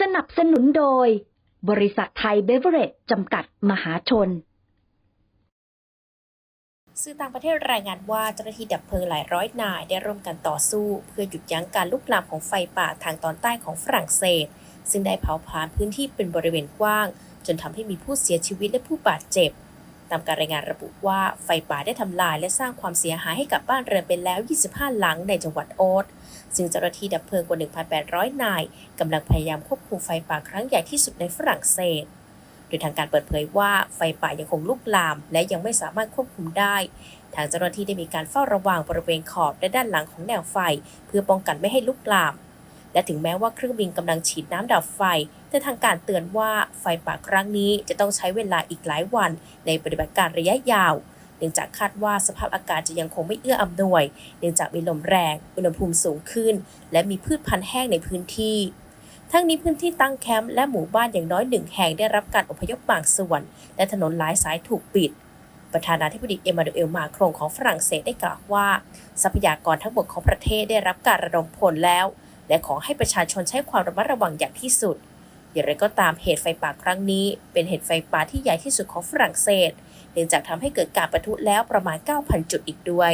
สนับสนุนโดย บริษัทไทยเบเวอเรจจำกัดมหาชน สื่อต่างประเทศรายงานว่าเจ้าหน้าที่ดับเพลิงหลายร้อยนายได้ร่วมกันต่อสู้ เพื่อหยุดยั้งการลุกลามของไฟป่าทางตอนใต้ของฝรั่งเศส ซึ่งได้เผาผลาญพื้นที่เป็นบริเวณกว้าง จนทำให้มีผู้เสียชีวิตและผู้บาดเจ็บ ตามการรายงานระบุว่าไฟป่าได้ทำลายและสร้างความเสียหายให้กับบ้านเรือนไปแล้ว 25 หลังในจังหวัดโอ๊ตซึ่งเจ้าหน้าที่ดับเพลิงกว่า 1,800 นายกำลังพยายามควบคุมไฟป่าครั้งใหญ่ที่สุดในฝรั่งเศส โดยทางการเปิดเผยว่าไฟป่ายังคงลุกลาม และยังไม่สามารถควบคุมได้ ทางเจ้าหน้าที่ได้มีการเฝ้าระวังบริเวณขอบและด้านหลังของแนวไฟ เพื่อป้องกันไม่ให้ลุกลาม และถึงแม้ว่าเครื่องบินกำลังฉีดน้ำดับไฟ แต่ทางการเตือนว่าไฟป่าครั้งนี้จะต้องใช้เวลาอีกหลายวัน ในปฏิบัติการระยะยาวเนื่องจากคาดว่าสภาพอากาศจะยังคงไม่เอื้ออำนวย เนื่องจากมีลมแรง อุณหภูมิสูงขึ้น และมีพืชพันธุ์แห้งในพื้นที่ ทั้งนี้พื้นที่ตั้งแคมป์และหมู่บ้านอย่างน้อยหนึ่งแห่งได้รับการอพยพบางส่วน และถนนหลายสายถูกปิดประธานาธิบดีเอมานูเอลมาครงของฝรั่งเศสได้กล่าวว่า ทรัพยากรทั้งหมดของประเทศได้รับการระดมพลแล้ว และขอให้ประชาชนใช้ความระมัดระวังอย่างที่สุด อย่างไรก็ตามเหตุไฟป่าครั้งนี้ เป็นเหตุไฟป่าที่ใหญ่ที่สุดของฝรั่งเศส เนื่องจากทำให้เกิดการประทุแล้วประมาณ 9,000 จุดอีกด้วย